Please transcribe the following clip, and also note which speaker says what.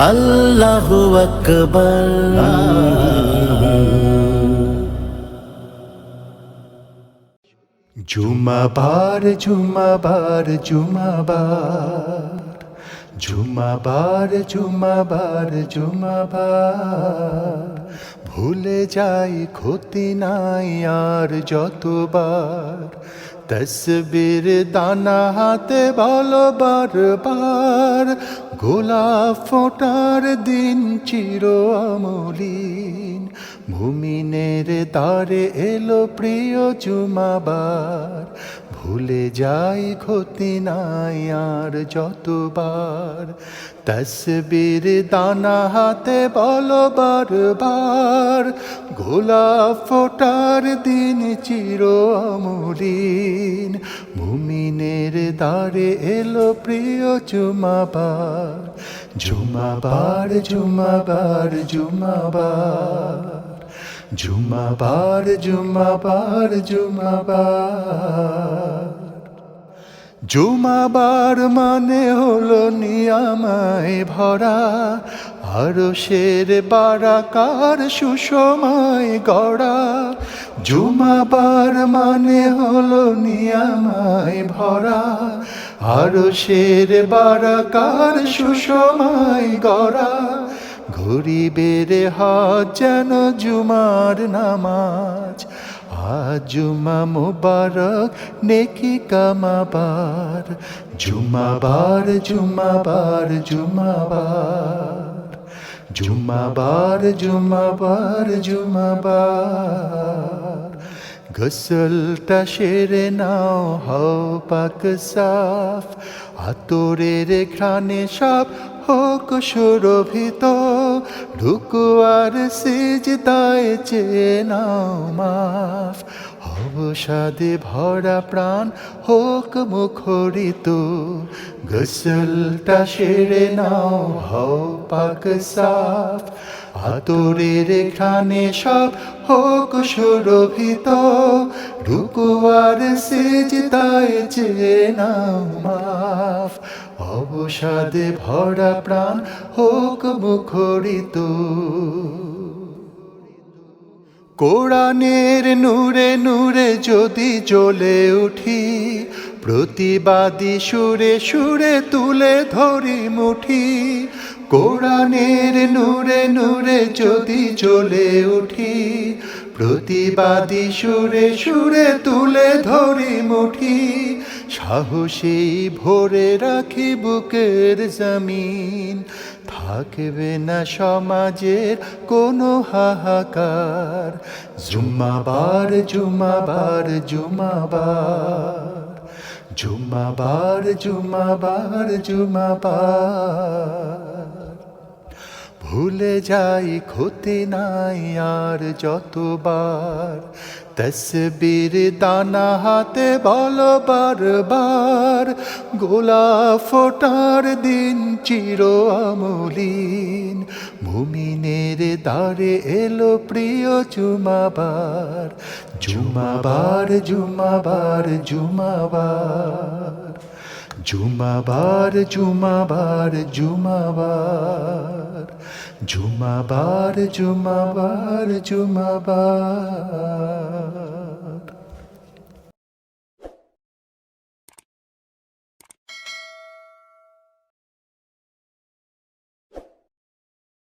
Speaker 1: আল্লাহু আকবার
Speaker 2: জুমাবার জুমাবার জুমাবার জুমাবার জুমাবার জুমাবার ভুলে যাই ক্ষতি নাই আর যতবার। তসবির দানা হাতে বলো বারবার। গোলাপ ফোটার দিন চির আমলিন ভূমিনের তারে এলো প্রিয় জুমাবার ভুলে যাই ক্ষতি নাই আর যতবার। তসবির দানা হাতে বলো বারবার, গোলাপ ফোটার দিন চির আমলিন ভূমিনের দ্বারে এলো প্রিয় জুমাবার জুমাবার জুমাবার জুমাবার। জুমাবার জুমাবার জুমাবার জুমাবার মানে হলো নিয়ামায় ভরা আরও শের বারাকার সুসময় গড়া জুমাবার মানে হলো নিয়ামায় ভরা আরও শের বারাকার সুসময় গড়া গরিবের হাত যেন জুমার নামাজ। আজ জুমা মুবারক, নেকি কামাবার। জুমাবার জুমাবার জুমাবার জুমাবার জুমাবার জুমাবার গোসলটা সেরে নাও, হও পাক সাফ। আতরের ঘ্রাণে সব হোক সুরভিত ঢুকুয়ার সিজদায় চেয়ে নাও মাফ। অবসাদে ভরা প্রাণ হোক মুখরিত। গোসলটা সেরে নাও, হও পাক সাফ। আতরের খানে সব হোক সুরভিত। ঢুকুয়ার সেজদায় চেয়ে নাও মাফ। অবসাদে ভরা প্রাণ হোক মুখরিত। কোরআনের নূরে নূরে যদি জ্বলে উঠি, প্রতিবাদী সুরে সুরে তুলে ধরি মুঠি। কোরআনের নূরে নূরে যদি জ্বলে উঠি, প্রতিবাদী সুরে সুরে তুলে ধরি মুঠি। সাহসী ভরে রাখি বুকের জমিন থাকবে না সমাজের কোনো হাহাকার। জুম্মাবার জুম্মাবার জুম্মাবার। জুম্মাবার জুম্মাবার জুম্মাবার। ভুলে যাই ক্ষতি নাই আর যতবার। তসবির দানা হাতে বলো বারবার গোলাপ ফোটার দিন চির আমলিন। ভূমিনের দ্বারে এলো প্রিয় জুমাবার জুমাবার জুমাবার জুমাবার। ঝুমাবার ঝুমাবার ঝুমাবার ঝুমাবার ঝুমাবার ঝুমাবার